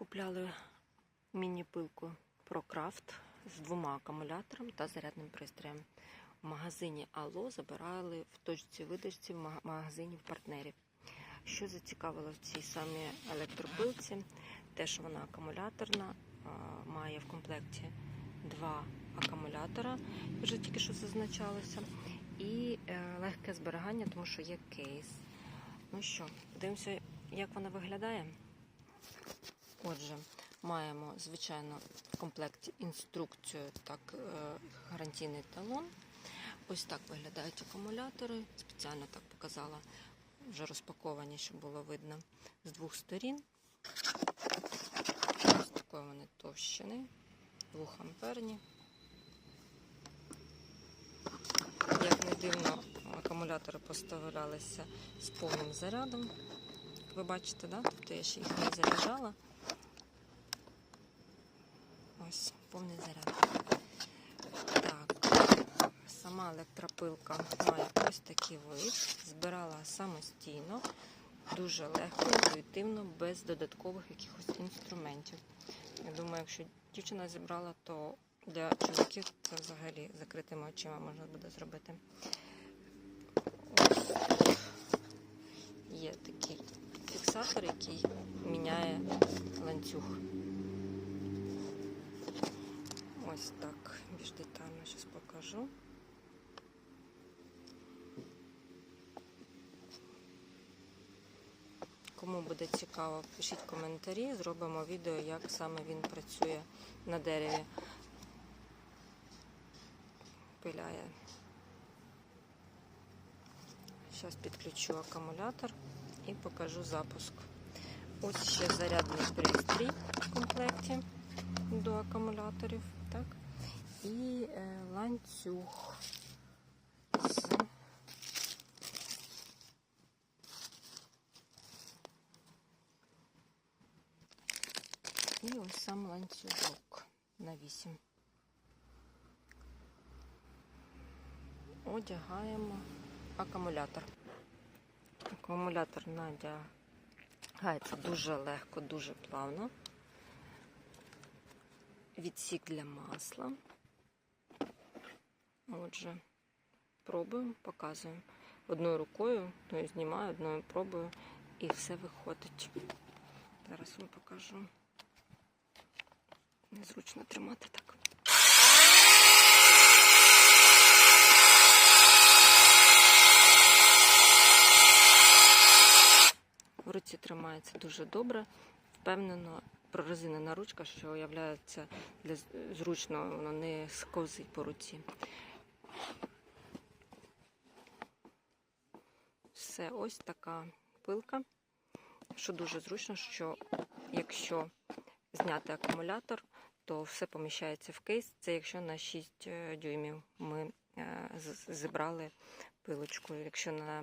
Купляли міні-пилку ProCraft з двома акумуляторами та зарядним пристроєм. В магазині Алло забирали в точці видачці в мага- магазині в партнерів. Що зацікавило в цій самій електропилці? Те, що вона акумуляторна, має в комплекті два акумулятора, вже тільки що зазначалося, і е, легке зберігання, тому що є кейс. Ну що, подивимося, як вона виглядає. Отже, маємо, звичайно, в комплекті інструкцію, так, е, гарантійний талон. Ось так виглядають акумулятори. Спеціально так показала, вже розпаковані, щоб було видно з двох сторін. Ось такої вони товщини, 2 амперні. Як не дивно, акумулятори поставлялися з повним зарядом. Ви бачите, да? тобто я ще їх не заряджала. Ось повний заряд. Так, сама електропилка має ось такий вид. Збирала самостійно, дуже легко, інтуїтивно, без додаткових якихось інструментів. Я думаю, якщо дівчина зібрала, то для чоловіків це взагалі закритими очима можна буде зробити. Ось є такий фіксатор, який міняє ланцюг. Ось так, більш детально зараз покажу. Кому буде цікаво, пишіть коментарі, зробимо відео, як саме він працює на дереві. Пиляє. Зараз підключу акумулятор і покажу запуск. Ось ще зарядний пристрій в комплекті акумуляторів. Так? І е, ланцюг з і ось сам ланцюжок на 8. Одягаємо акумулятор. Акумулятор надягається дуже легко, дуже плавно. Відсік для масла. Отже, пробуємо, показуємо. Одною рукою, одною знімаю, одною пробую і все виходить. Зараз вам покажу. Незручно тримати так. В руці тримається дуже добре, впевнено, прорезинена ручка, що являється для зручно, воно не сковзить по руці. Все, ось така пилка, що дуже зручно, що якщо зняти акумулятор, то все поміщається в кейс. Це якщо на 6 дюймів ми е, зібрали пилочку. Якщо на